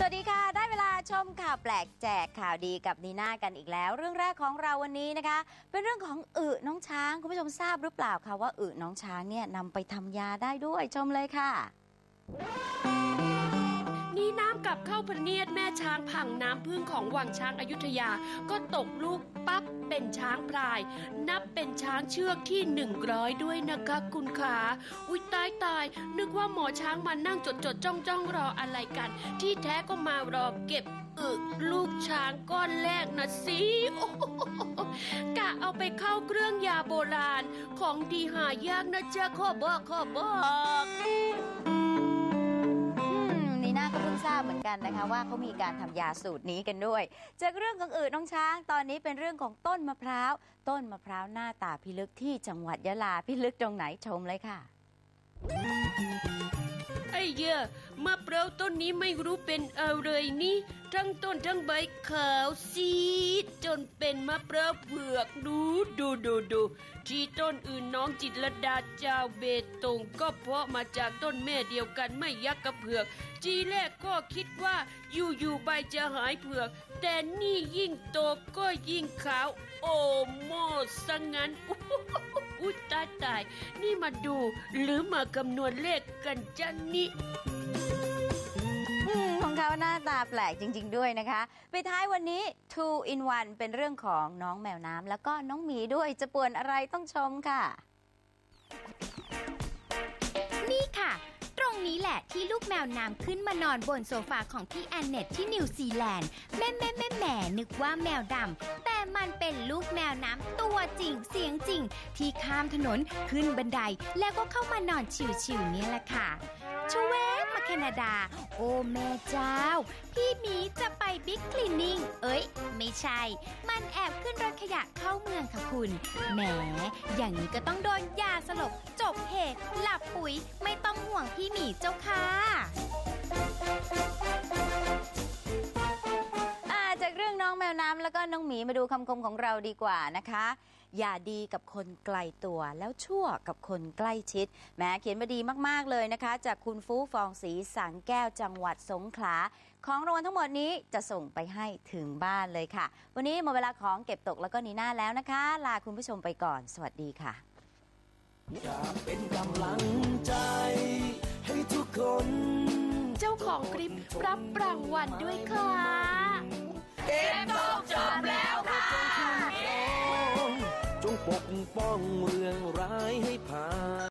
สวัสดีค่ะ ได้เวลาชมข่าวแปลกแจกข่าวดีกับนีน่ากันอีกแล้ว เรื่องแรกของเราวันนี้นะคะ เป็นเรื่องของอึน้องช้าง คุณผู้ชมทราบหรือเปล่าคะว่าอึน้องช้างเนี่ยนำไปทำยาได้ด้วยชมเลยค่ะาพระเนียดแม่ช้างพังน้ำพึ่งของวังช้างอายุทยา ก็ตกลูกปั๊บเป็นช้างพลาย นับเป็นช้างเชือกที่หนึ่งร้อยด้วยนะคะคุณขาอุ้ยตายตาย นึกว่าหมอช้างมานั่งจดจดจ้องจ้องรออะไรกัน ที่แท้ก็มารอเก็บอึลูกช้างก้อนแรกนะสิกะเอาไปเข้าเครื่องยาโบราณ ของดีหายากนะเจ๊ะขอบอกขอบอก กันนะคะ ว่าเขามีการทำยาสูตรนี้กันด้วย จากเรื่องของอื่นน้องช้าง ตอนนี้เป็นเรื่องของต้นมะพร้าว ต้นมะพร้าวหน้าตาพิลึกที่จังหวัดยะลาพิลึกตรงไหนชมเลยค่ะไอ้เหี้ยมะพร้าวต้นนี้ไม่รู้เป็นอะไรนี่ทั้งต้นทั้งใบขาวซีด จนเป็นมะพร้าวเผือกดูดูดูดูที่ต้นอื่นน้องจิตรดาเจ้าเบตงก็เพาะมาจากต้นแม่เดียวกันไม่ยักกับเผือกจีแรกก็คิดว่าอยู่ๆใบจะหายเผือก แต่นี่ยิ่งโตก็ยิ่งขาว โอ้โมสังงั้นอุ๊ยตายตาย นี่มาดูหรือมาคำนวณเลขกันจ้ะนี่ เขาหน้าตาแปลกจริง ๆ ด้วยนะคะปิดท้ายวันนี้ two in one เป็นเรื่องของน้องแมวน้ำแล้วก็น้องหมีด้วยจะป่วนอะไรต้องชมค่ะ นี่ค่ะ ตรงนี้แหละที่ลูกแมวน้ำขึ้นมานอนบนโซฟาของพี่แอนเน็ตที่นิวซีแลนด์แม่แม่แม่แหม่นึกว่าแมวดำแต่มันเป็นลูกแมวน้ำตัวจริงเสียงจริง ที่ข้ามถนนขึ้นบันไดแล้วก็เข้ามานอนชิวๆเนี่ยแหละค่ะชเวฟมา แคนาดา โอ้แม่เจ้า พี่หมีจะไปบิ๊กคลีนนิ่ง เอ้ย ไม่ใช่ มันแอบขึ้นรถขยะเข้าเมืองค่ะคุณ แหม อย่างนี้ก็ต้องโดนยาสลบ จบเหตุหลับปุ๋ย ไม่ต้องห่วงพี่หมีเจ้าค่ะจากเรื่องน้องแมวน้ำแล้วก็น้องหมีมาดูคำคมของเราดีกว่านะคะ อย่าดีกับคนไกลตัว แล้วชั่วกับคนใกล้ชิดแหม้เขียนมาดีมาก ๆ เลยนะคะ จากคุณฟูฟองศรีสังแก้วจังหวัดสงขลา ของรางวัลทั้งหมดนี้จะส่งไปให้ถึงบ้านเลยค่ะ วันนี้หมดเวลาของเก็บตกแล้วก็นีน่าแล้วนะคะ ลาคุณผู้ชมไปก่อน สวัสดีค่ะอยากเป็นกำลังใจให้ทุกคน เจ้าของคลิปรับรางวัลด้วยค่ะ เก็บตกจบแล้วค่ะจง ปกป้องเรื่องร้ายให้ผ่าน